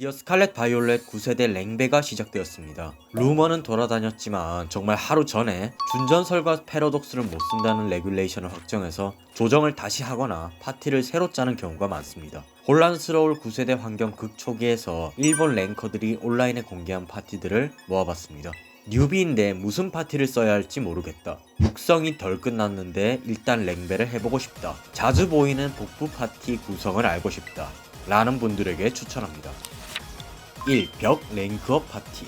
드디어 스칼렛 바이올렛 9세대 랭베가 시작되었습니다. 루머는 돌아다녔지만 정말 하루 전에 준전설과 패러독스를 못 쓴다는 레귤레이션을 확정해서 조정을 다시 하거나 파티를 새로 짜는 경우가 많습니다. 혼란스러울 9세대 환경 극초기에서 일본 랭커들이 온라인에 공개한 파티들을 모아봤습니다. 뉴비인데 무슨 파티를 써야 할지 모르겠다. 육성이 덜 끝났는데 일단 랭베를 해보고 싶다. 자주 보이는 복부 파티 구성을 알고 싶다. 라는 분들에게 추천합니다. 1. 벽 랭크업 파티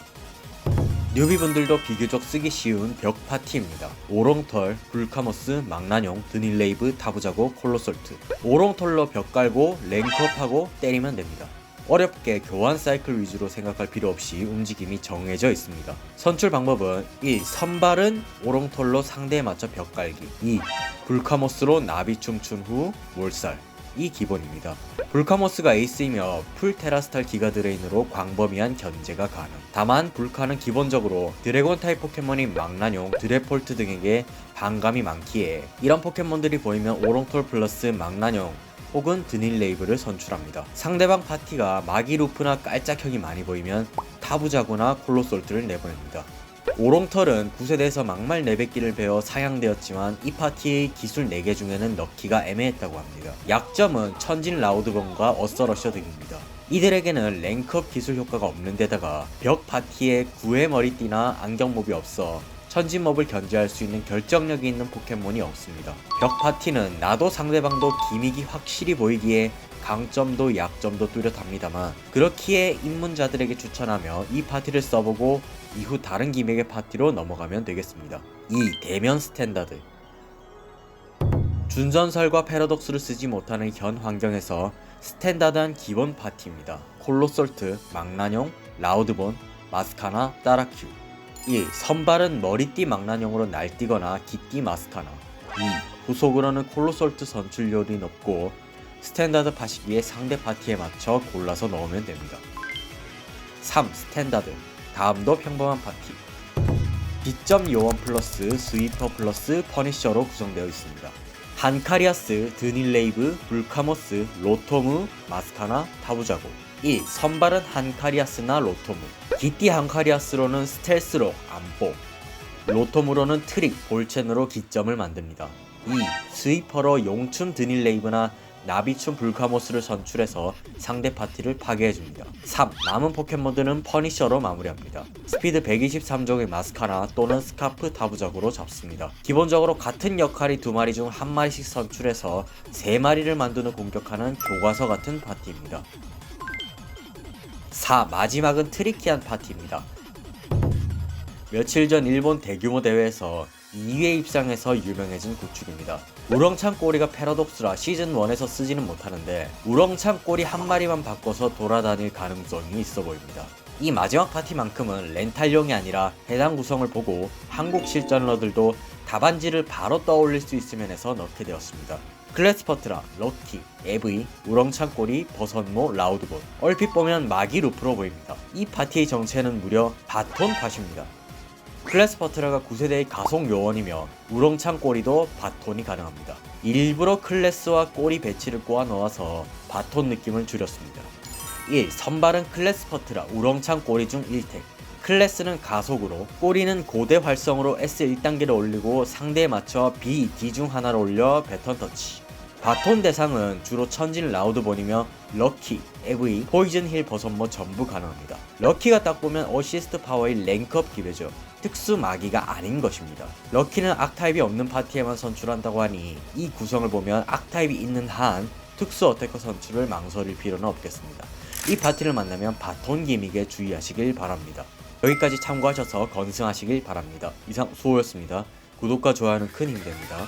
뉴비분들도 비교적 쓰기 쉬운 벽 파티입니다. 오롱털, 불카머스, 망나뇽, 드닐레이브, 타부자고, 콜로솔트 오롱털로 벽 깔고 랭크업하고 때리면 됩니다. 어렵게 교환 사이클 위주로 생각할 필요 없이 움직임이 정해져 있습니다. 선출 방법은 1. 선발은 오롱털로 상대에 맞춰 벽 깔기 2. 불카모스로 나비 춤춘 후 몰살 이 기본입니다. 불카모스가 에이스이며 풀 테라스탈 기가 드레인으로 광범위한 견제가 가능. 다만 불카는 기본적으로 드래곤 타입 포켓몬인 망나뇽, 드래폴트 등에게 반감이 많기에 이런 포켓몬들이 보이면 오롱톨 플러스 망나뇽 혹은 드닐 레이브를 선출합니다. 상대방 파티가 마기 루프나 깔짝형이 많이 보이면 타부자구나 콜로솔트를 내보냅니다. 오롱털은 9세대에서 막말 400기를 배워 사양되었지만 이 파티의 기술 4개 중에는 넣기가 애매했다고 합니다. 약점은 천진 라우드건과 어서러셔 등입니다. 이들에게는 랭크업 기술 효과가 없는 데다가 벽 파티에 구의 머리띠나 안경몹이 없어 천진몹을 견제할 수 있는 결정력이 있는 포켓몬이 없습니다. 벽 파티는 나도 상대방도 기믹이 확실히 보이기에 강점도 약점도 뚜렷합니다만 그렇기에 입문자들에게 추천하며 이 파티를 써보고 이후 다른 기믹의 파티로 넘어가면 되겠습니다. 2. 대면 스탠다드 준전설과 패러독스를 쓰지 못하는 현 환경에서 스탠다드한 기본 파티입니다. 콜로솔트, 망나뇽, 라우드본, 마스카나, 따라큐 1. 선발은 머리띠 망나뇽으로 날뛰거나 깃띠 마스카나 2. 후속으로는 콜로솔트 선출률이 높고 스탠다드 파시기에 상대 파티에 맞춰 골라서 넣으면 됩니다. 3. 스탠다드 다음도 평범한 파티 비점 요원 플러스 스위퍼 플러스 퍼니셔로 구성되어 있습니다. 한카리아스, 드닐레이브, 불카모스, 로토무, 마스카나, 타부자고 1. 선발은 한카리아스나 로토무 기띠 한카리아스로는 스텔스로 안보 로토무로는 트릭, 볼첸으로 기점을 만듭니다. 2. 스위퍼로 용춤 드닐레이브나 나비춤 불카모스를 선출해서 상대 파티를 파괴해줍니다. 3. 남은 포켓몬들은 퍼니셔로 마무리합니다. 스피드 123종의 마스카나 또는 스카프 타부적으로 잡습니다. 기본적으로 같은 역할이 두 마리 중 한 마리씩 선출해서 세 마리를 만드는 공격하는 교과서 같은 파티입니다. 4. 마지막은 트리키한 파티입니다. 며칠 전 일본 대규모 대회에서 2위에 입상해서 유명해진 구축입니다. 우렁찬 꼬리가 패러독스라 시즌 1에서 쓰지는 못하는데 우렁찬 꼬리 한 마리만 바꿔서 돌아다닐 가능성이 있어 보입니다. 이 마지막 파티만큼은 렌탈용이 아니라 해당 구성을 보고 한국 실전러들도 답안지를 바로 떠올릴 수 있으면 해서 넣게 되었습니다. 클래스퍼트라, 럭키, 에브이, 우렁찬 꼬리, 버선모, 라우드본 얼핏 보면 마기 루프로 보입니다. 이 파티의 정체는 무려 바톤 팟입니다. 클래스퍼트라가 9세대의 가속 요원이며 우렁찬 꼬리도 바톤이 가능합니다. 일부러 클래스와 꼬리 배치를 꼬아 넣어서 바톤 느낌을 줄였습니다. 1. 선발은 클래스퍼트라 우렁찬 꼬리 중 1택 클래스는 가속으로 꼬리는 고대 활성으로 S 1단계를 올리고 상대에 맞춰 B, D 중 하나를 올려 배턴 터치 바톤 대상은 주로 천진 라우드본이며 럭키, 에브이, 포이즌 힐 버선모 전부 가능합니다. 럭키가 딱 보면 어시스트 파워의 랭크업 기배죠. 특수 마기가 아닌 것입니다. 럭키는 악타입이 없는 파티에만 선출한다고 하니 이 구성을 보면 악타입이 있는 한 특수 어태커 선출을 망설일 필요는 없겠습니다. 이 파티를 만나면 바톤 기믹에 주의하시길 바랍니다. 여기까지 참고하셔서 건승하시길 바랍니다. 이상 수호였습니다. 구독과 좋아요는 큰 힘이 됩니다.